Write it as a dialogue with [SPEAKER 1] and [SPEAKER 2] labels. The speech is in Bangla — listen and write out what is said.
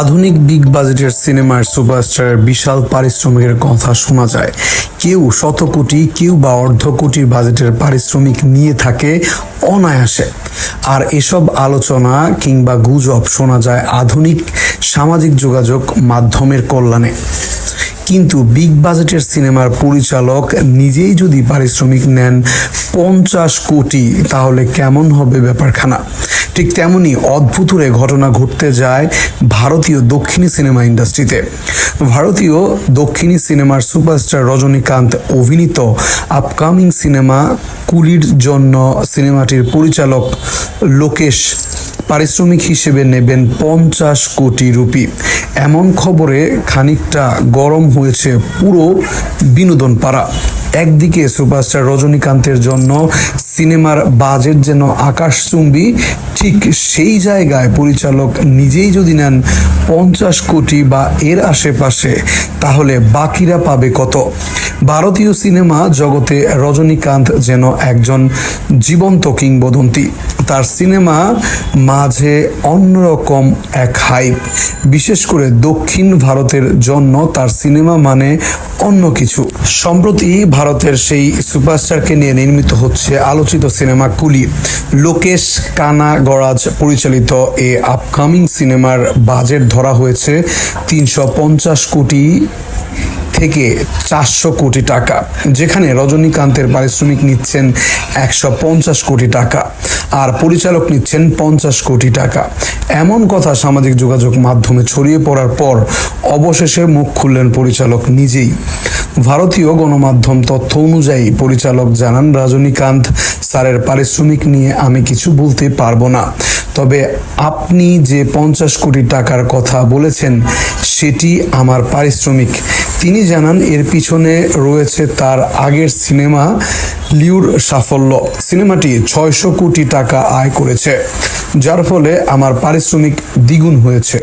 [SPEAKER 1] আধুনিক বিগ বাজেটের সিনেমার সুপারস্টারের বিশাল পারিশ্রমিকের কথা শোনা যায়। কেউ শত কোটি কেউ বা অর্ধ কোটির বাজেটের পারিশ্রমিক নিয়ে থাকে অনায়াসে। আর এসব আলোচনা কিংবা গুজব শোনা যায় আধুনিক সামাজিক যোগাযোগ মাধ্যমের কল্যাণে। কিন্তু বিগ বাজেটের সিনেমার পরিচালক নিজেই যদি পারিশ্রমিক নেন পঞ্চাশ কোটি, তাহলে কেমন হবে ব্যাপারখানা? ঠিক তেমনি অদ্ভুতুরে ঘটনা ঘটতে যায় ভারতীয় দক্ষিণী সিনেমা ইন্ডাস্ট্রিতে। ভারতীয় দক্ষিণী সিনেমার সুপারস্টার রজনীকান্ত অভিনীত আপকামিং সিনেমা কুলির জন্য সিনেমাটির পরিচালক লোকেশ পারিশ্রমিক হিসেবে নেবেন পঞ্চাশ কোটি রুপি। এমন খবরে খানিকটা গরম হয়েছে পুরো বিনোদন পাড়া একদিকে সুপারস্টার রজনীকান্তের জন্য সিনেমার বাজেট যেন আকাশচুম্বী, ঠিক সেই জায়গায় পরিচালক নিজেই যদি নেন পঞ্চাশ কোটি বা এর আশেপাশে, তাহলে বাকিরা পাবে কত? ভারতীয় সিনেমা জগতে রজনীকান্ত যেন একজন জীবন্ত কিংবদন্তি। তার সিনেমা মাঝে অন্যরকম এক হাইপ বিশেষ করে দক্ষিণ ভারতের জন্য তার সিনেমা মানে অন্য কিছু। সম্প্রতি ভারতের সেই সুপারস্টারকে নিয়ে নির্মিত হচ্ছে আলোচিত সিনেমা কুলি লোকেশ কানা গরাজ পরিচালিত এ আপকামিং সিনেমার বাজেট ধরা হয়েছে তিনশো পঞ্চাশ কোটি থেকে চারশো কোটি টাকা, যেখানে রজনীকান্তের পারিশ্রমিক নিচ্ছেন একশো পঞ্চাশ কোটি টাকা আর পরিচালক নিচ্ছেন পঞ্চাশ কোটি টাকা। এমন কথা সামাজিক যোগাযোগ মাধ্যমে ছড়িয়ে পড়ার পর অবশেষে মুখ খুললেন পরিচালক নিজেই। ভারতীয় গণমাধ্যম তথ্য অনুযায়ী পরিচালক জানান, রজনীকান্ত স্যারের পারিশ্রমিক নিয়ে আমি কিছু বলতে পারব না। তবে আপনি যে পঞ্চাশ কোটি টাকার কথা বলেছেন, সেটি আমার পারিশ্রমিক। তিনি জানান, এর পিছনে রয়েছে তার আগের সিনেমা লিউর সাফল্য। সিনেমাটি ছয়শো কোটি টাকা আয় করেছে, যার ফলে আমার পারিশ্রমিক দ্বিগুণ হয়েছে।